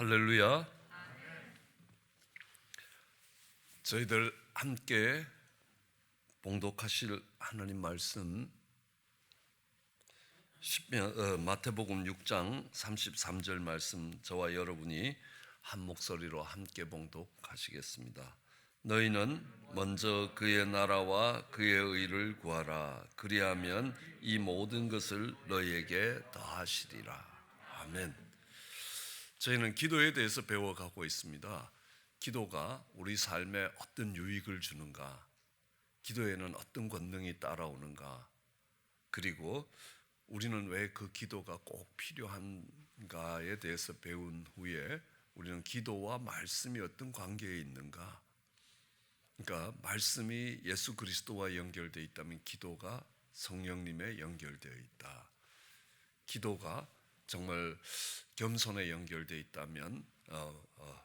할렐루야. 저희들 함께 봉독하실 하나님 말씀 시편, 어, 마태복음 6장 33절 말씀 저와 여러분이 한 목소리로 함께 봉독하시겠습니다. 너희는 먼저 그의 나라와 그의 의를 구하라. 그리하면 이 모든 것을 너희에게 더하시리라. 아멘. 저희는 기도에 대해서 배워가고 있습니다. 기도가 우리 삶에 어떤 유익을 주는가, 기도에는 어떤 권능이 따라오는가, 그리고 우리는 왜 그 기도가 꼭 필요한가에 대해서 배운 후에 우리는 기도와 말씀이 어떤 관계에 있는가, 그러니까 말씀이 예수 그리스도와 연결되어 있다면 기도가 성령님에 연결되어 있다. 기도가 정말 겸손에 연결되어 있다면 어, 어,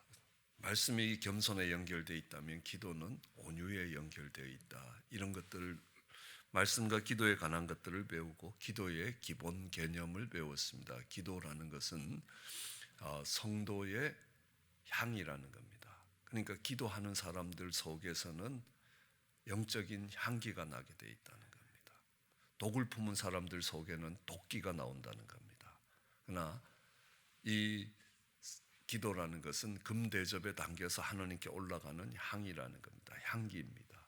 말씀이 겸손에 연결되어 있다면 기도는 온유에 연결되어 있다. 이런 것들을 말씀과 기도에 관한 것들을 배우고 기도의 기본 개념을 배웠습니다. 기도라는 것은 어, 성도의 향이라는 겁니다. 그러니까 기도하는 사람들 속에서는 영적인 향기가 나게 돼 있다는 겁니다. 독을 품은 사람들 속에는 독기가 나온다는 겁니다. 그러나 이 기도라는 것은 금대접에 담겨서 하나님께 올라가는 향이라는 겁니다. 향기입니다.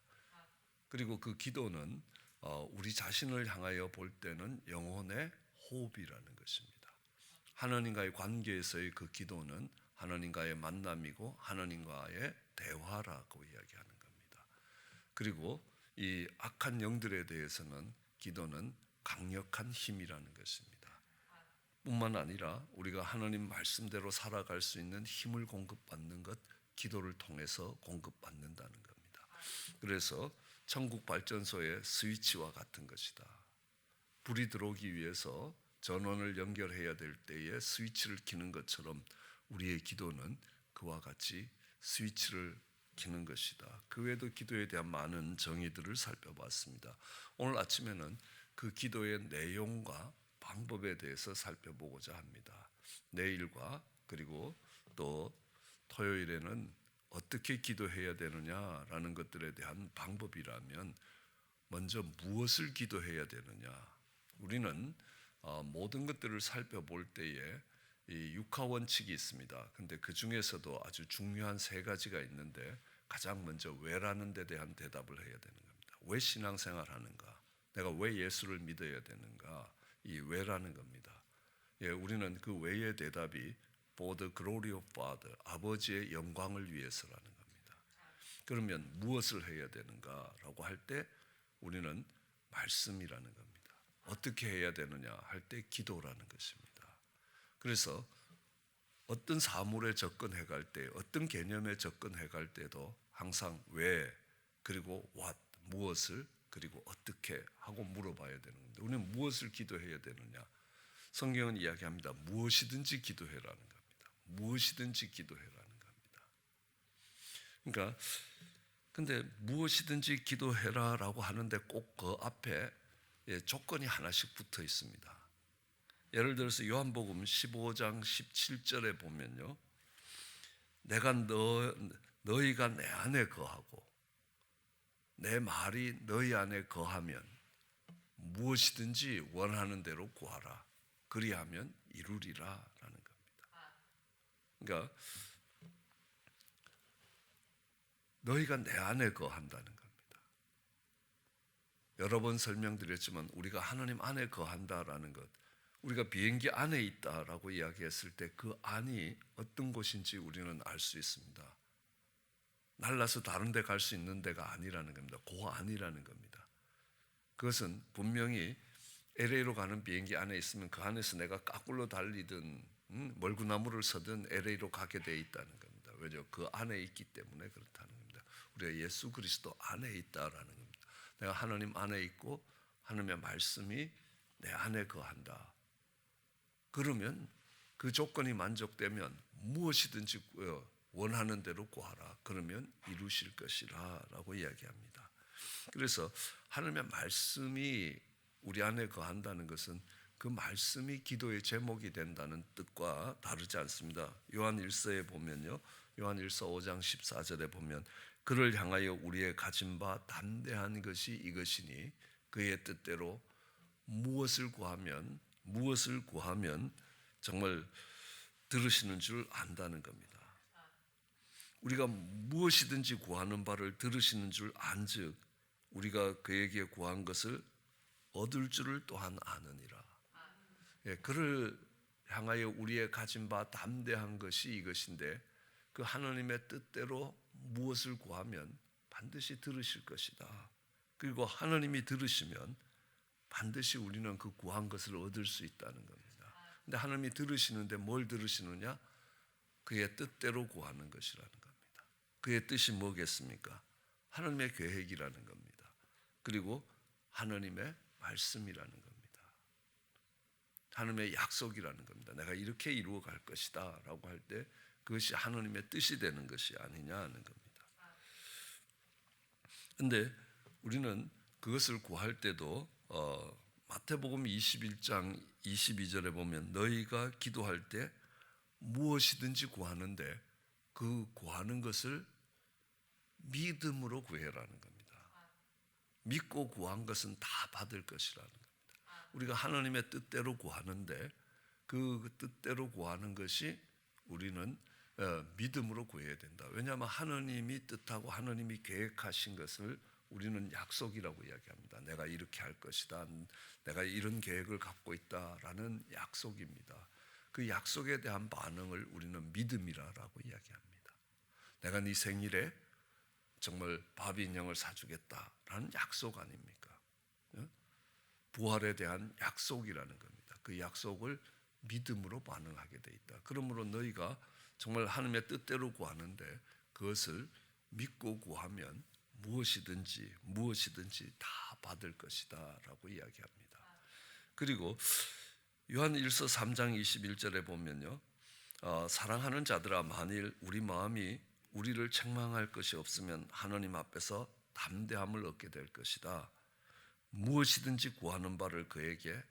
그리고 그 기도는 어, 우리 자신을 향하여 볼 때는 영혼의 호흡이라는 것입니다. 하나님과의 관계에서의 그 기도는 하나님과의 만남이고 하나님과의 대화라고 이야기하는 겁니다. 그리고 이 악한 영들에 대해서는 기도는 강력한 힘이라는 것입니다. 뿐만 아니라 우리가 하나님 말씀대로 살아갈 수 있는 힘을 공급받는 것 기도를 통해서 공급받는다는 겁니다. 그래서 천국 발전소의 스위치와 같은 것이다. 불이 들어오기 위해서 전원을 연결해야 될 때에 스위치를 키는 것처럼 우리의 기도는 그와 같이 스위치를 키는 것이다. 그 외에도 기도에 대한 많은 정의들을 살펴봤습니다. 오늘 아침에는 그 기도의 내용과 방법에 대해서 살펴보고자 합니다. 내일과 그리고 또 토요일에는 어떻게 기도해야 되느냐라는 것들에 대한 방법이라면 먼저 무엇을 기도해야 되느냐. 우리는 어, 모든 것들을 살펴볼 때에 이 육하 원칙이 있습니다. 근데 그 중에서도 아주 중요한 세 가지가 있는데 가장 먼저 왜라는 데 대한 대답을 해야 되는 겁니다. 왜 신앙생활 하는가? 내가 왜 예수를 믿어야 되는가? 이 왜라는 겁니다. 예, 우리는 그 왜의 대답이 for the glory of Father, 아버지의 영광을 위해서라는 겁니다. 그러면 무엇을 해야 되는가라고 할 때 우리는 말씀이라는 겁니다. 어떻게 해야 되느냐 할 때 기도라는 것입니다. 그래서 어떤 사물에 접근해 갈 때, 어떤 개념에 접근해 갈 때도 항상 왜 그리고 what 무엇을 그리고 어떻게 하고 물어봐야 되는 겁니다. 우리는 무엇을 기도해야 되느냐? 성경은 이야기합니다. 무엇이든지 기도해라는 겁니다. 무엇이든지 기도해라는 겁니다. 그러니까 근데 무엇이든지 기도해라라고 하는데 꼭 그 앞에 예, 조건이 하나씩 붙어 있습니다. 예를 들어서 요한복음 15장 17절에 보면요. 내가 너 너희가 내 안에 거하고 내 말이 너희 안에 거하면 무엇이든지 원하는 대로 구하라. 그리하면 이루리라 라는 겁니다. 그러니까 너희가 내 안에 거한다는 겁니다. 여러 번 설명드렸지만 우리가 하나님 안에 거한다라는 것, 우리가 비행기 안에 있다라고 이야기했을 때 그 안이 어떤 곳인지 우리는 알 수 있습니다. 날라서 다른 데 갈 수 있는 데가 아니라는 겁니다. 그 안이라는 겁니다. 그것은 분명히 LA로 가는 비행기 안에 있으면 그 안에서 내가 까꿀로 달리든 음, 멀구나무를 서든 LA로 가게 돼 있다는 겁니다. 왜죠? 그 안에 있기 때문에 그렇다는 겁니다. 우리가 예수 그리스도 안에 있다라는 겁니다. 내가 하나님 안에 있고 하나님의 말씀이 내 안에 거한다. 그러면 그 조건이 만족되면 무엇이든지 원하는 대로 구하라. 그러면 이루실 것이라 라고 이야기합니다. 그래서 하나님의 말씀이 우리 안에 거한다는 것은 그 말씀이 기도의 제목이 된다는 뜻과 다르지 않습니다. 요한 1서에 보면요. 요한 1서 5장 14절에 보면 그를 향하여 우리의 가진 바 담대한 것이 이것이니 그의 뜻대로 무엇을 구하면 무엇을 구하면 정말 들으시는 줄 안다는 겁니다. 우리가 무엇이든지 구하는 바를 들으시는 줄 안즉 우리가 그에게 구한 것을 얻을 줄을 또한 아느니라. 예, 그를 향하여 우리의 가진 바 담대한 것이 이것인데 그 하나님의 뜻대로 무엇을 구하면 반드시 들으실 것이다. 그리고 하나님이 들으시면 반드시 우리는 그 구한 것을 얻을 수 있다는 겁니다. 근데 하나님이 들으시는데 뭘 들으시느냐? 그의 뜻대로 구하는 것이라는 겁니다. 그의 뜻이 뭐겠습니까? 하나님의 계획이라는 겁니다. 그리고 하나님의 말씀이라는 겁니다. 하나님의 약속이라는 겁니다. 내가 이렇게 이루어 갈 것이다 라고 할 때 그것이 하나님의 뜻이 되는 것이 아니냐 하는 겁니다. 근데 우리는 그것을 구할 때도 어, 마태복음 21장 22절에 보면 너희가 기도할 때 무엇이든지 구하는데 그 구하는 것을 믿음으로 구해라는 겁니다. 믿고 구한 것은 다 받을 것이라는 겁니다. 우리가 하나님의 뜻대로 구하는데 그 뜻대로 구하는 것이 우리는 어, 믿음으로 구해야 된다. 왜냐하면 하나님이 뜻하고 하나님이 계획하신 것을 우리는 약속이라고 이야기합니다. 내가 이렇게 할 것이다. 내가 이런 계획을 갖고 있다라는 약속입니다. 그 약속에 대한 반응을 우리는 믿음이라고 이야기합니다. 내가 네 생일에 정말 바비 인형을 사주겠다라는 약속 아닙니까? 예? 부활에 대한 약속이라는 겁니다. 그 약속을 믿음으로 반응하게 돼 있다. 그러므로 너희가 정말 하나님의 뜻대로 구하는데 그것을 믿고 구하면 무엇이든지 무엇이든지 다 받을 것이다라고 이야기합니다. 그리고 요한 1서 3장 21절에 보면요. 어, 사랑하는 자들아 만일 우리 마음이 우리를 책망할 것이 없으면 하나님 앞에서 담대함을 얻게 될 것이다. 무엇이든지 구하는 바를 그에게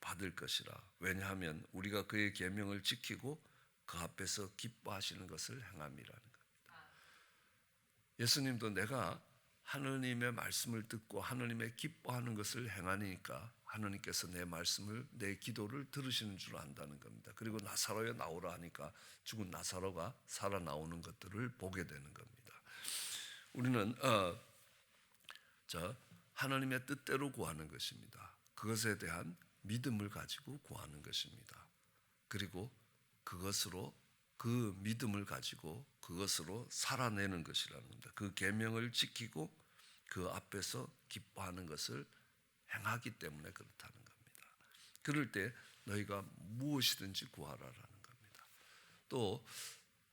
받을 것이라. 왜냐하면 우리가 그의 계명을 지키고 그 앞에서 기뻐하시는 것을 행함이라는 겁니다. 예수님도 내가 하느님의 말씀을 듣고 하느님의 기뻐하는 것을 행하니까 하느님께서 내 말씀을 내 기도를 들으시는 줄 안다는 겁니다. 그리고 나사로에 나오라 하니까 죽은 나사로가 살아 나오는 것들을 보게 되는 겁니다. 우리는 어, 자 하나님의 뜻대로 구하는 것입니다. 그것에 대한 믿음을 가지고 구하는 것입니다. 그리고 그것으로 그 믿음을 가지고 그것으로 살아내는 것이라는 겁니다. 그 계명을 지키고 그 앞에서 기뻐하는 것을 행하기 때문에 그렇다는 겁니다. 그럴 때 너희가 무엇이든지 구하라라는 겁니다. 또,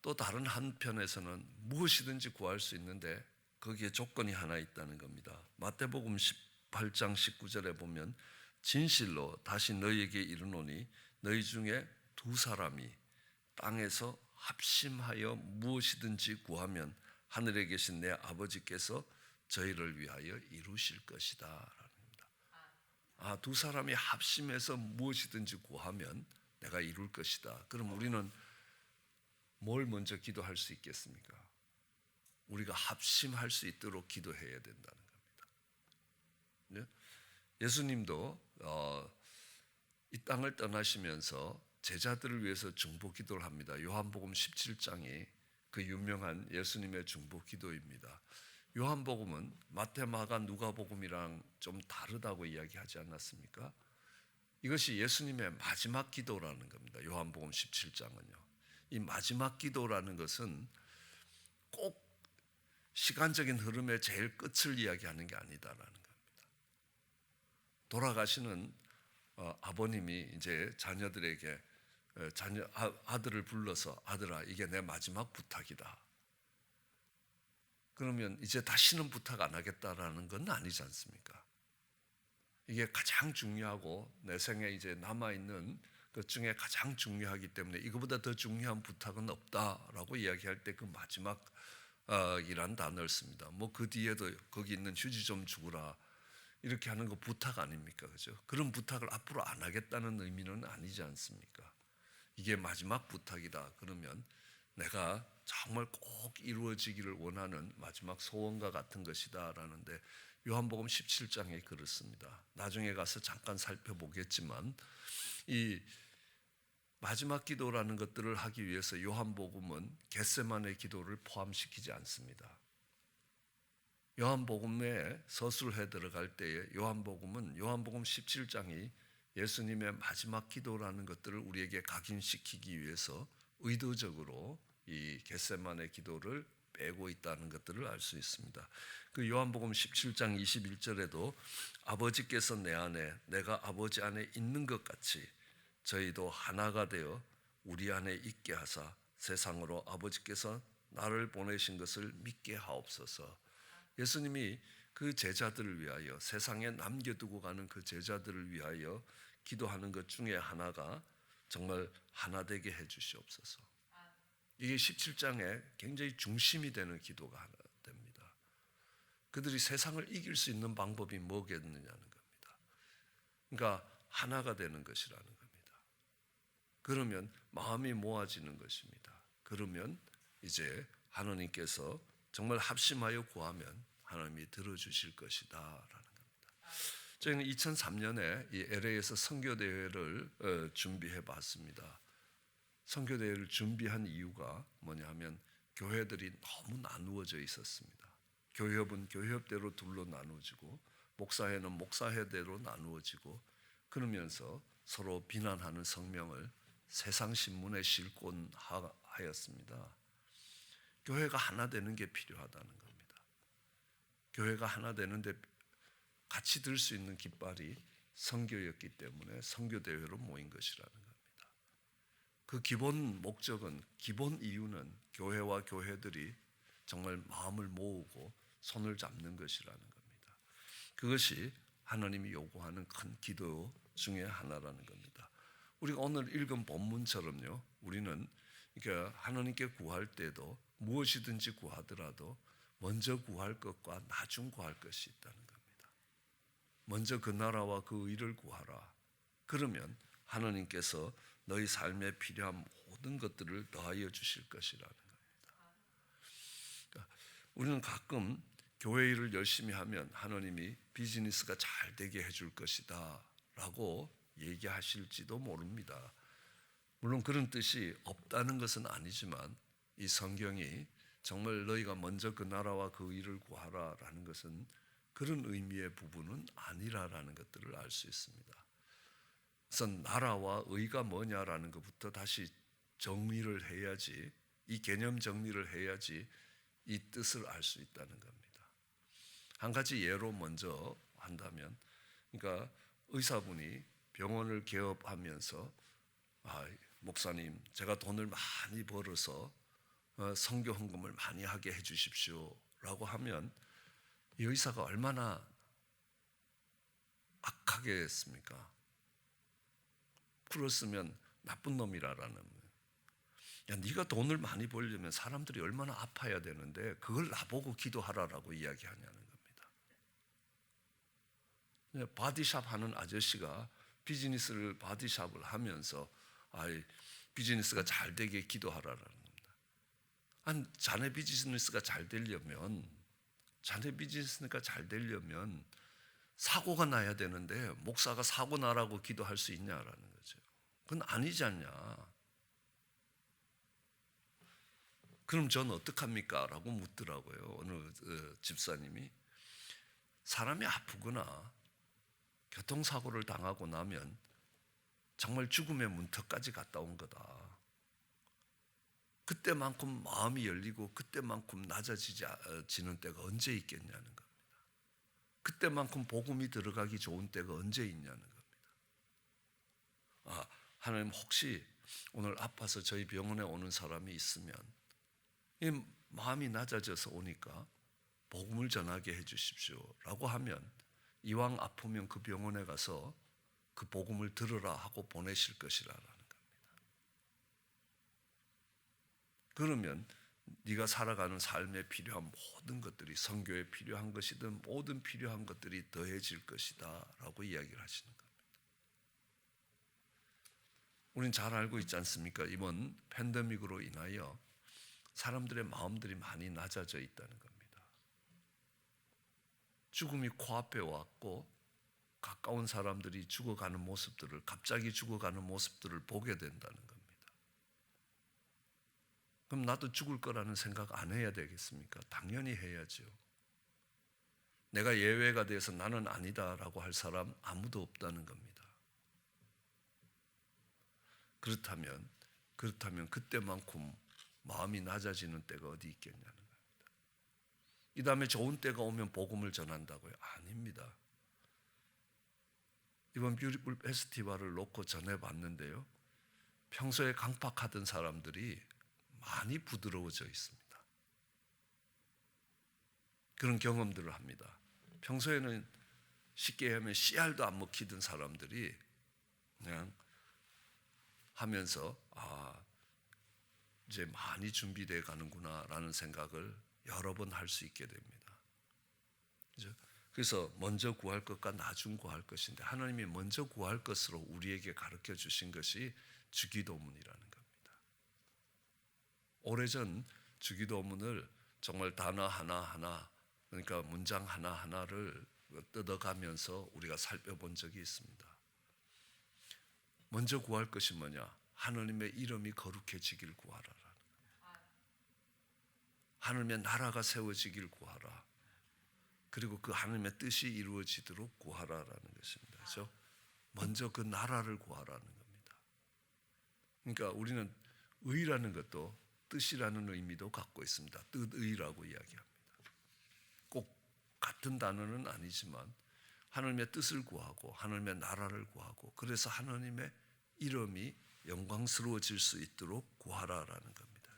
또 다른 한편에서는 무엇이든지 구할 수 있는데 거기에 조건이 하나 있다는 겁니다. 마태복음 18장 19절에 보면 진실로 다시 너희에게 이르노니 너희 중에 두 사람이 땅에서 합심하여 무엇이든지 구하면 하늘에 계신 내 아버지께서 저희를 위하여 이루실 것이다. 아, 두 사람이 합심해서 무엇이든지 구하면 내가 이룰 것이다. 그럼 우리는 뭘 먼저 기도할 수 있겠습니까? 우리가 합심할 수 있도록 기도해야 된다는 겁니다. 네? 예수님도 어, 이 땅을 떠나시면서 제자들을 위해서 중보 기도를 합니다. 요한복음 17장이 그 유명한 예수님의 중보 기도입니다. 요한복음은 마테마가 누가복음이랑 좀 다르다고 이야기하지 않았습니까? 이것이 예수님의 마지막 기도라는 겁니다. 요한복음 17장은요. 이 마지막 기도라는 것은 꼭 시간적인 흐름의 제일 끝을 이야기하는 게 아니다라는 겁니다. 돌아가시는 어, 아버님이 이제 자녀들에게 어, 자녀 아들을 불러서 아들아 이게 내 마지막 부탁이다. 그러면 이제 다시는 부탁 안 하겠다라는 건 아니지 않습니까? 이게 가장 중요하고 내 생에 이제 남아 있는 것 중에 가장 중요하기 때문에 이거보다 더 중요한 부탁은 없다라고 이야기할 때 그 마지막 어, 이란 단어를 씁니다. 뭐 그 뒤에도 거기 있는 휴지 좀 주라. 이렇게 하는 거 부탁 아닙니까? 그죠? 그런 부탁을 앞으로 안 하겠다는 의미는 아니지 않습니까? 이게 마지막 부탁이다. 그러면 내가 정말 꼭 이루어지기를 원하는 마지막 소원과 같은 것이다라는데 요한복음 17장에 그렇습니다. 나중에 가서 잠깐 살펴보겠지만 이 마지막 기도라는 것들을 하기 위해서 요한복음은 겟세만의 기도를 포함시키지 않습니다. 요한복음에 서술해 들어갈 때에 요한복음은 요한복음 17장이 예수님의 마지막 기도라는 것들을 우리에게 각인시키기 위해서 의도적으로 이 겟세만의 기도를 빼고 있다는 것들을 알 수 있습니다. 그 요한복음 17장 21절에도 아버지께서 내 안에 내가 아버지 안에 있는 것 같이 저희도 하나가 되어 우리 안에 있게 하사 세상으로 아버지께서 나를 보내신 것을 믿게 하옵소서. 예수님이 그 제자들을 위하여 세상에 남겨두고 가는 그 제자들을 위하여 기도하는 것 중에 하나가 정말 하나 되게 해 주시옵소서. 이게 17장에 굉장히 중심이 되는 기도가 하나 됩니다. 그들이 세상을 이길 수 있는 방법이 뭐겠느냐는 겁니다. 그러니까 하나가 되는 것이라는 겁니다. 그러면 마음이 모아지는 것입니다. 그러면 이제 하나님께서 정말 합심하여 구하면 하나님이 들어주실 것이다라는 겁니다. 저희는 2003년에 이 LA에서 선교 대회를 어, 준비해 봤습니다. 선교 대회를 준비한 이유가 뭐냐면 교회들이 너무 나누어져 있었습니다. 교협은 교협대로 둘로 나누어지고 목사회는 목사회대로 나누어지고 그러면서 서로 비난하는 성명을 세상 신문에 실곤 하였습니다. 교회가 하나 되는 게 필요하다는 겁니다. 교회가 하나 되는데 같이 들 수 있는 깃발이 선교였기 때문에 선교 대회로 모인 것이라는. 그 기본 목적은 기본 이유는 교회와 교회들이 정말 마음을 모으고 손을 잡는 것이라는 겁니다. 그것이 하나님이 요구하는 큰 기도 중에 하나라는 겁니다. 우리가 오늘 읽은 본문처럼요. 우리는 그러니까 하나님께 구할 때도 무엇이든지 구하더라도 먼저 구할 것과 나중 구할 것이 있다는 겁니다. 먼저 그 나라와 그 의를 구하라. 그러면 하나님께서 너희 삶에 필요한 모든 것들을 더하여 주실 것이라는 겁니다. 그러니까 우리는 가끔 교회 일을 열심히 하면 하나님이 비즈니스가 잘 되게 해줄 것이다 라고 얘기하실지도 모릅니다. 물론 그런 뜻이 없다는 것은 아니지만 이 성경이 정말 너희가 먼저 그 나라와 그 일을 구하라라는 것은 그런 의미의 부분은 아니라라는 것들을 알 수 있습니다. 그래서 나라와 의가 뭐냐라는 것부터 다시 정리를 해야지 이 개념 정리를 해야지 이 뜻을 알 수 있다는 겁니다. 한 가지 예로 먼저 한다면 그러니까 의사분이 병원을 개업하면서 아, 목사님 제가 돈을 많이 벌어서 어, 성교 헌금을 많이 하게 해 주십시오라고 하면 이 의사가 얼마나 악하겠습니까? 풀었으면 나쁜 놈이라라는 야, 네가 돈을 많이 벌려면 사람들이 얼마나 아파야 되는데 그걸 나보고 기도하라라고 이야기하냐는 겁니다. 바디샵 하는 아저씨가 비즈니스를 바디샵을 하면서 아, 비즈니스가 잘 되게 기도하라라는 겁니다. 한 자네 비즈니스가 잘 되려면 자네 비즈니스가 잘 되려면 사고가 나야 되는데 목사가 사고 나라고 기도할 수 있냐라는 거죠. 그건 아니지 않냐. 그럼 전 어떡합니까? 라고 묻더라고요. 어느 어, 집사님이. 사람이 아프거나 교통사고를 당하고 나면 정말 죽음의 문턱까지 갔다 온 거다. 그때만큼 마음이 열리고 그때만큼 낮아지는 때가 언제 있겠냐는 겁니다. 그때만큼 복음이 들어가기 좋은 때가 언제 있냐는 겁니다. 아, 하나님 혹시 오늘 아파서 저희 병원에 오는 사람이 있으면 이 마음이 낮아져서 오니까 복음을 전하게 해 주십시오라고 하면 이왕 아프면 그 병원에 가서 그 복음을 들으라 하고 보내실 것이라는 겁니다. 그러면 네가 살아가는 삶에 필요한 모든 것들이 성교에 필요한 것이든 모든 필요한 것들이 더해질 것이다라고 이야기를 하시는 겁니다. 우리는 잘 알고 있지 않습니까? 이번 팬데믹으로 인하여 사람들의 마음들이 많이 낮아져 있다는 겁니다. 죽음이 코앞에 왔고 가까운 사람들이 죽어가는 모습들을 갑자기 죽어가는 모습들을 보게 된다는 겁니다. 그럼 나도 죽을 거라는 생각 안 해야 되겠습니까? 당연히 해야죠. 내가 예외가 돼서 나는 아니다라고 할 사람 아무도 없다는 겁니다. 그렇다면 그렇다면 그때만큼 마음이 낮아지는 때가 어디 있겠냐는 겁니다. 이 다음에 좋은 때가 오면 복음을 전한다고요? 아닙니다. 이번 뷰티풀 페스티벌을 놓고 전해봤는데요. 평소에 강팍하던 사람들이 많이 부드러워져 있습니다. 그런 경험들을 합니다. 평소에는 쉽게 하면 씨알도 안 먹히던 사람들이 그냥 하면서 아 이제 많이 준비돼 가는구나라는 생각을 여러 번 할 수 있게 됩니다. 그래서 먼저 구할 것과 나중 구할 것인데 하나님이 먼저 구할 것으로 우리에게 가르쳐 주신 것이 주기도문이라는 겁니다. 오래전 주기도문을 정말 단어 하나하나 그러니까 문장 하나하나를 뜯어가면서 우리가 살펴본 적이 있습니다. 먼저 구할 것이 뭐냐? 하나님의 이름이 거룩해지길 구하라. 하나님의 나라가 세워지길 구하라. 그리고 그 하나님의 뜻이 이루어지도록 구하라라는 것입니다. 그렇죠? 먼저 그 나라를 구하라는 겁니다. 그러니까 우리는 의라는 것도 뜻이라는 의미도 갖고 있습니다. 뜻의라고 이야기합니다. 꼭 같은 단어는 아니지만 하나님의 뜻을 구하고 하나님의 나라를 구하고 그래서 하나님의 이름이 영광스러워질 수 있도록 구하라라는 겁니다.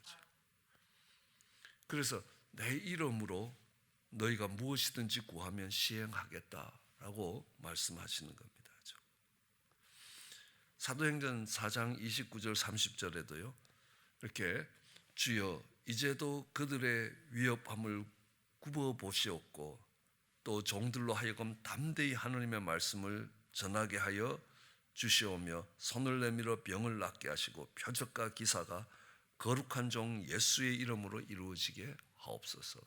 그래서 내 이름으로 너희가 무엇이든지 구하면 시행하겠다라고 말씀하시는 겁니다. 사도행전 4장 29절 30절에도요. 이렇게 주여 이제도 그들의 위협함을 굽어 보시옵고 또 종들로 하여금 담대히 하나님의 말씀을 전하게 하여 주시오며 손을 내밀어 병을 낫게 하시고 표적과 기사가 거룩한 종 예수의 이름으로 이루어지게 하옵소서.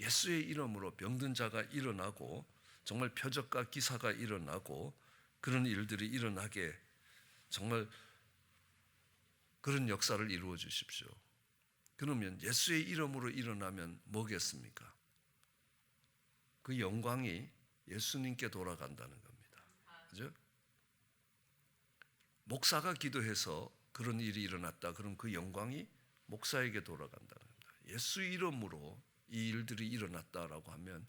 예수의 이름으로 병든 자가 일어나고 정말 표적과 기사가 일어나고 그런 일들이 일어나게 정말 그런 역사를 이루어 주십시오. 그러면 예수의 이름으로 일어나면 뭐겠습니까? 그 영광이 예수님께 돌아간다는 겁니다. 그죠? 목사가 기도해서 그런 일이 일어났다. 그럼 그 영광이 목사에게 돌아간다는 겁니다. 예수 이름으로 이 일들이 일어났다라고 하면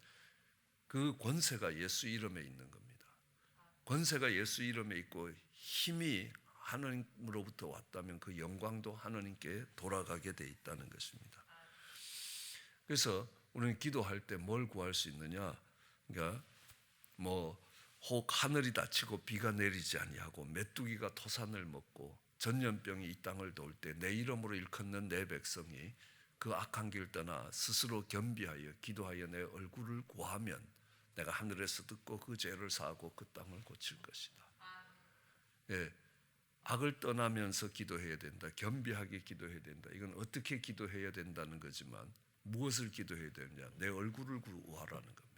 그 권세가 예수 이름에 있는 겁니다. 권세가 예수 이름에 있고 힘이 하나님으로부터 왔다면 그 영광도 하나님께 돌아가게 돼 있다는 것입니다. 그래서 우리는 기도할 때 뭘 구할 수 있느냐? 그러니까 뭐 혹 하늘이 닫히고 비가 내리지 아니하고 메뚜기가 토산을 먹고 전염병이 이 땅을 돌 때 내 이름으로 일컫는 내 백성이 그 악한 길 떠나 스스로 겸비하여 기도하여 내 얼굴을 구하면 내가 하늘에서 듣고 그 죄를 사하고 그 땅을 고칠 것이다. 예, 악을 떠나면서 기도해야 된다. 겸비하게 기도해야 된다. 이건 어떻게 기도해야 된다는 거지만 무엇을 기도해야 되느냐? 내 얼굴을 구하라는 겁니다.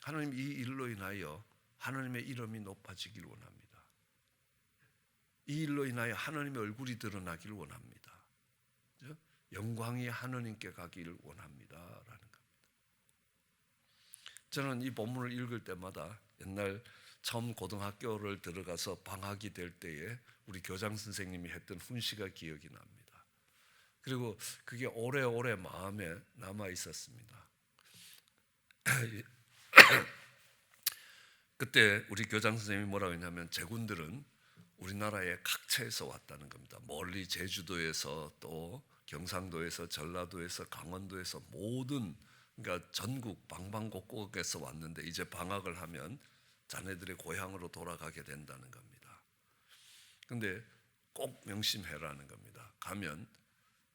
하나님 이 일로 인하여 하나님의 이름이 높아지길 원합니다. 이 일로 인하여 하나님의 얼굴이 드러나기를 원합니다. 영광이 하나님께 가기를 원합니다라는 겁니다. 저는 이 본문을 읽을 때마다 옛날 처음 고등학교를 들어가서 방학이 될 때에 우리 교장 선생님이 했던 훈시가 기억이 납니다. 그리고 그게 오래오래 마음에 남아 있었습니다. 그때 우리 교장 선생님이 뭐라고 했냐면 제군들은 우리나라의 각처에서 왔다는 겁니다. 멀리 제주도에서 또 경상도에서 전라도에서 강원도에서 모든 그러니까 전국 방방곡곡에서 왔는데 이제 방학을 하면 자네들의 고향으로 돌아가게 된다는 겁니다. 근데 꼭 명심해라는 겁니다. 가면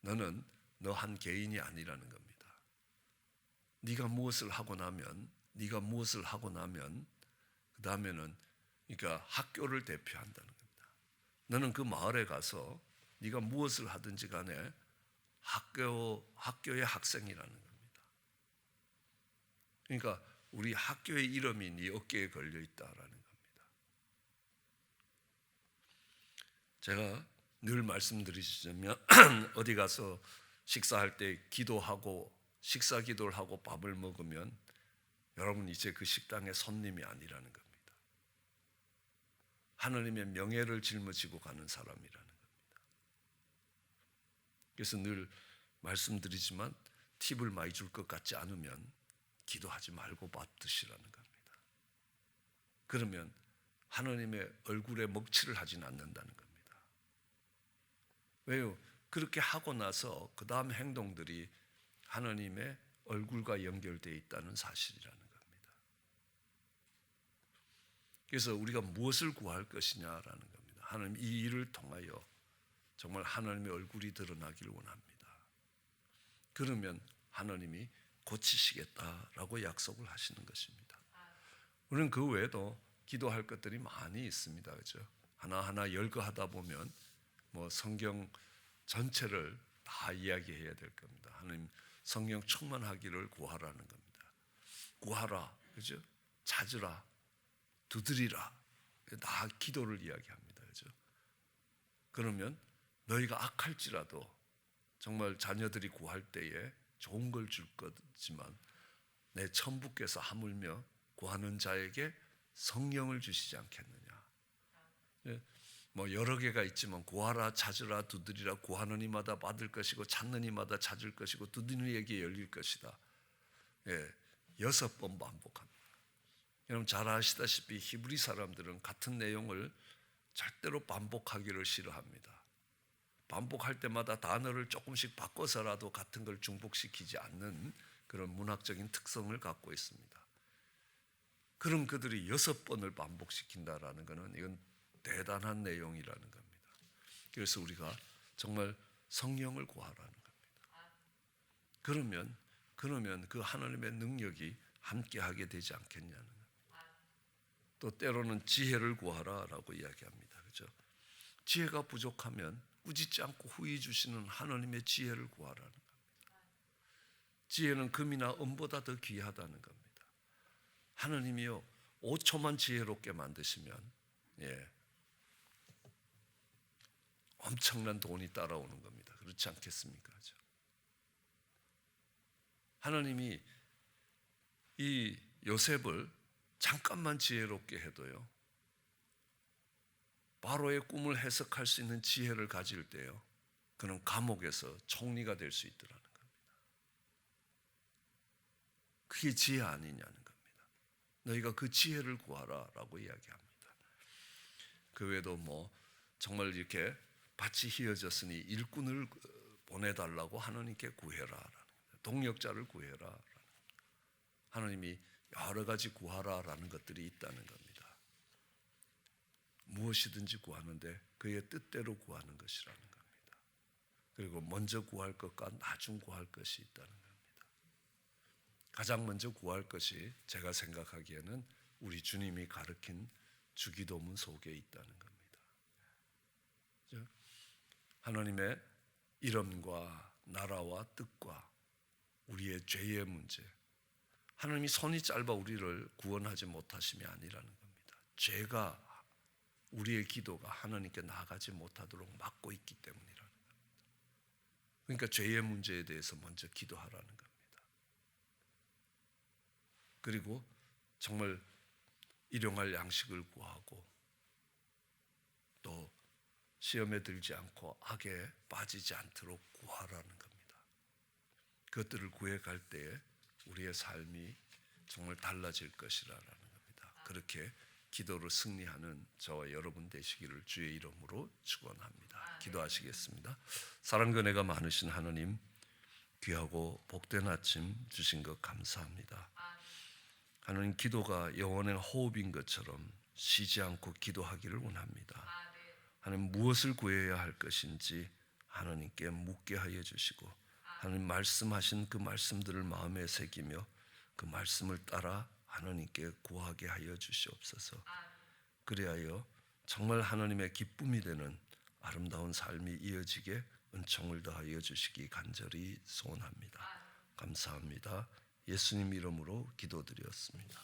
너는 너 한 개인이 아니라는 겁니다. 네가 무엇을 하고 나면 네가 무엇을 하고 나면 그 다음에는 그러니까 학교를 대표한다는 겁니다. 너는 그 마을에 가서 네가 무엇을 하든지 간에 학교 학교의 학생이라는 겁니다. 그러니까 우리 학교의 이름이 네 어깨에 걸려 있다라는 겁니다. 제가 늘 말씀드리시자면 어디 가서 식사할 때 기도하고 식사 기도를 하고 밥을 먹으면 여러분 이제 그 식당의 손님이 아니라는 겁니다. 하나님의 명예를 짊어지고 가는 사람이라는 겁니다. 그래서 늘 말씀드리지만 팁을 많이 줄 것 같지 않으면 기도하지 말고 밥 드시라는 겁니다. 그러면 하나님의 얼굴에 먹칠을 하진 않는다는 겁니다. 왜요? 그렇게 하고 나서 그 다음 행동들이 하나님의 얼굴과 연결되어 있다는 사실이라는 겁니다. 그래서 우리가 무엇을 구할 것이냐라는 겁니다. 하나님 이 일을 통하여 정말 하나님의 얼굴이 드러나기를 원합니다. 그러면 하나님이 고치시겠다라고 약속을 하시는 것입니다. 우리는 그 외에도 기도할 것들이 많이 있습니다. 그죠? 하나하나 열거하다 보면 뭐 성경 전체를 다 이야기해야 될 겁니다. 하나님 성령 충만하기를 구하라는 겁니다. 구하라. 그죠? 찾으라. 두드리라. 다 기도를 이야기합니다. 그죠? 그러면 너희가 악할지라도 정말 자녀들이 구할 때에 좋은 걸 줄 거지만 내 천부께서 하물며 구하는 자에게 성령을 주시지 않겠느냐. 예, 뭐 여러 개가 있지만 구하라 찾으라 두드리라 구하는 이마다 받을 것이고 찾는 이마다 찾을 것이고 두드리는 이에게 열릴 것이다. 예, 여섯 번 반복합니다. 여러분 잘 아시다시피 히브리 사람들은 같은 내용을 절대로 반복하기를 싫어합니다. 반복할 때마다 단어를 조금씩 바꿔서라도 같은 걸 중복시키지 않는 그런 문학적인 특성을 갖고 있습니다. 그럼 그들이 여섯 번을 반복시킨다라는 것은 이건 대단한 내용이라는 겁니다. 그래서 우리가 정말 성령을 구하라는 겁니다. 그러면 그러면 그 하나님의 능력이 함께하게 되지 않겠냐는. 또 때로는 지혜를 구하라라고 이야기합니다. 그죠? 지혜가 부족하면 꾸짖지 않고 후히 주시는 하나님의 지혜를 구하라는 겁니다. 지혜는 금이나 은보다 더 귀하다는 겁니다. 하나님이요 5초만 지혜롭게 만드시면 예 엄청난 돈이 따라오는 겁니다. 그렇지 않겠습니까? 하나님이 이 요셉을 잠깐만 지혜롭게 해도요. 바로의 꿈을 해석할 수 있는 지혜를 가질 때요. 그는 감옥에서 총리가 될 수 있더라는 겁니다. 그게 지혜 아니냐는 겁니다. 너희가 그 지혜를 구하라 라고 이야기합니다. 그 외에도 뭐 정말 이렇게 밭이 휘어졌으니 일꾼을 보내달라고 하나님께 구해라. 동력자를 구해라. 하나님이 여러 가지 구하라라는 것들이 있다는 겁니다. 무엇이든지 구하는데 그의 뜻대로 구하는 것이라는 겁니다. 그리고 먼저 구할 것과 나중 구할 것이 있다는 겁니다. 가장 먼저 구할 것이 제가 생각하기에는 우리 주님이 가르친 주기도문 속에 있다는 겁니다. 하나님의 이름과 나라와 뜻과 우리의 죄의 문제, 하나님이 손이 짧아 우리를 구원하지 못하심이 아니라는 겁니다. 죄가 우리의 기도가 하나님께 나가지 못하도록 막고 있기 때문이라는 겁니다. 그러니까 죄의 문제에 대해서 먼저 기도하라는 겁니다. 그리고 정말 일용할 양식을 구하고 또 시험에 들지 않고 악에 빠지지 않도록 구하라는 겁니다. 그것들을 구해갈 때에 우리의 삶이 정말 달라질 것이라는 겁니다. 그렇게 기도로 승리하는 저와 여러분 되시기를 주의 이름으로 축원합니다. 기도하시겠습니다. 사랑과 내가 많으신 하나님 귀하고 복된 아침 주신 것 감사합니다. 하나님 기도가 영혼의 호흡인 것처럼 쉬지 않고 기도하기를 원합니다. 하나님 무엇을 구해야 할 것인지 하나님께 묻게 하여 주시고 하나님 말씀하신 그 말씀들을 마음에 새기며 그 말씀을 따라 하나님께 구하게 하여 주시옵소서. 그리하여 정말 하나님의 기쁨이 되는 아름다운 삶이 이어지게 은총을 더하여 주시기 간절히 소원합니다. 감사합니다. 예수님 이름으로 기도드렸습니다.